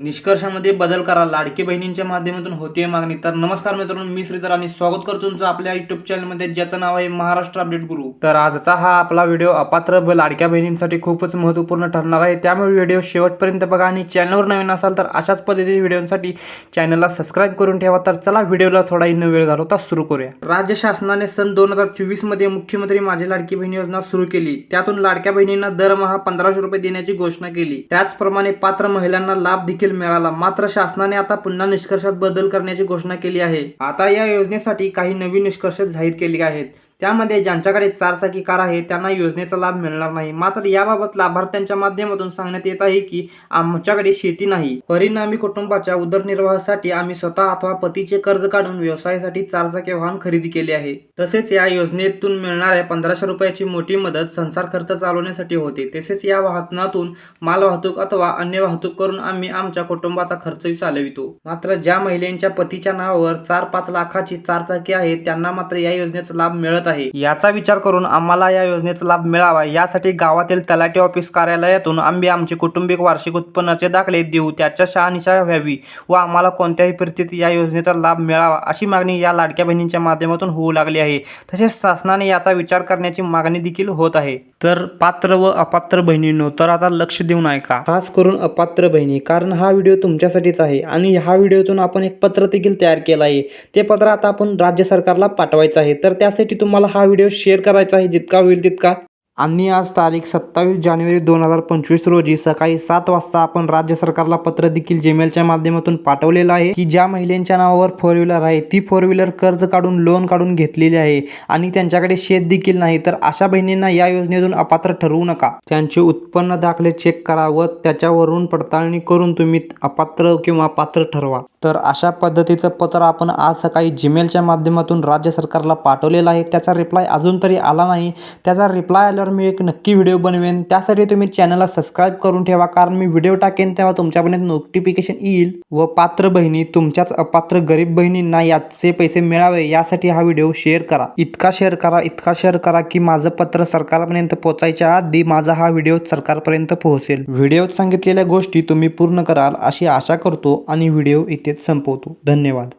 निष्कर्षामध्ये बदल करा. लाडकी बहिणींच्या माध्यमातून होते मागणी. तर नमस्कार मित्रांनो मी श्रीधर आणि स्वागत करतो तुमचं आपल्या युट्यूब चॅनलमध्ये ज्याचं नाव आहे महाराष्ट्र अपडेट गुरु तर आजचा हा आपला व्हिडिओ अपात्र व लाडक्या बहिणींसाठी खूपच महत्त्वपूर्ण ठरणार आहे. त्यामुळे व्हिडिओ शेवटपर्यंत बघा आणि चॅनलवर नवीन असाल तर अशाच पद्धतीने व्हिडिओसाठी चॅनलला सबस्क्राईब करून ठेवा. तर चला व्हिडिओला थोडा न वेळ घालवता सुरू करूया. राज्य शासनाने सन दोन हजार चोवीसमध्ये मुख्यमंत्री माझी लाडकी बहीण योजना सुरू केली. त्यातून लाडक्या बहिणींना दरमहा पंधराशे रुपये देण्याची घोषणा केली. त्याचप्रमाणे पात्र महिलांना लाभ देखील मिळाला. मात्र शासनाने आता पुन्हा निष्कर्षात बदल करण्याची घोषणा केली आहे. आता या योजनेसाठी काही नवीन निष्कर्ष जाहीर केले आहेत. त्यामध्ये ज्यांच्याकडे चारचाकी कार आहे त्यांना योजनेचा लाभ मिळणार नाही. मात्र याबाबत लाभार्थ्यांच्या माध्यमातून सांगण्यात येत आहे की आमच्याकडे शेती नाही. परिणामी कुटुंबाच्या उदरनिर्वाहासाठी आम्ही स्वतः अथवा पतीचे कर्ज काढून व्यवसायासाठी चारचाकी वाहन खरेदी केले आहे. तसेच या योजनेतून मिळणाऱ्या पंधराशे रुपयाची मोठी मदत संसार खर्च चालवण्यासाठी होते. तसेच या वाहनातून माल वाहतूक अथवा अन्य वाहतूक करून आम्ही आमच्या कुटुंबाचा खर्चही चालवितो. मात्र ज्या महिलेच्या पतीच्या नावावर चार पाच लाखाची चारचाकी आहे त्यांना मात्र या योजनेचा लाभ मिळत आहे. याचा विचार करून आम्हाला या योजनेचा लाभ मिळावा. यासाठी गावातील तलाठी ऑफिस कार्यालयातून आम्ही आमचे कुटुंबिक वार्षिक उत्पन्नाचे दाखले देऊ. त्याच्या शहानिशा व्हावी व आम्हाला कोणत्याही परिस्थितीत या योजनेचा लाभ मिळावा अशी मागणी या लाडक्या बहिणींच्या माध्यमातून होऊ लागली आहे. तसेच शासनाने याचा विचार करण्याची मागणी देखील होत आहे. तर पात्र व अपात्र बहिणींनो तर आता लक्ष देऊन ऐका. खास करून अपात्र बहिणी कारण हा व्हिडिओ तुमच्यासाठीच आहे आणि ह्या व्हिडिओतून आपण एक पत्र देखील तयार केलं आहे. ते पत्र आता आपण राज्य सरकारला पाठवायचं आहे. तर त्यासाठी तुम्हाला हा व्हिडिओ शेअर करायचा आहे. जितका होईल तितका आणि आज तारीख सत्तावीस जानेवारी दोन हजार पंचवीस रोजी सकाळी सात वाजता आपण राज्य सरकारला पत्र देखील जीमेलच्या माध्यमातून पाठवलेलं आहे की ज्या महिलांच्या नावावर फोर व्हीलर आहे ती फोर व्हीलर कर्ज काढून लोन काढून घेतलेली आहे आणि त्यांच्याकडे शेत देखील नाही तर अशा बहिणींना या योजनेतून अपात्र ठरवू नका. त्यांचे उत्पन्न दाखले चेक करा व त्याच्यावरून पडताळणी करून तुम्ही अपात्र किंवा पात्र ठरवा. तर अशा पद्धतीचं पत्र आपण आज सकाळी जीमेलच्या माध्यमातून राज्य सरकारला पाठवलेलं आहे. त्याचा रिप्लाय अजून तरी आला नाही. त्याचा रिप्लाय आल्यावर मी एक नक्की व्हिडिओ बनवेन. त्यासाठी तुम्ही चॅनलला सबस्क्राईब करून ठेवा कारण मी व्हिडिओ टाकेन तेव्हा तुमच्यापर्यंत नोटिफिकेशन येईल व पात्र बहिणी तुमच्याच अपात्र गरीब बहिणींना याचे पैसे मिळावे यासाठी हा व्हिडिओ शेअर करा. इतका शेअर करा इतका शेअर करा की माझं पत्र सरकारपर्यंत पोहोचायच्या आधी माझा हा व्हिडिओ सरकारपर्यंत पोहोचेल. व्हिडिओत सांगितलेल्या गोष्टी तुम्ही पूर्ण कराल अशी आशा करतो आणि व्हिडिओ इथेच संपवतो. धन्यवाद.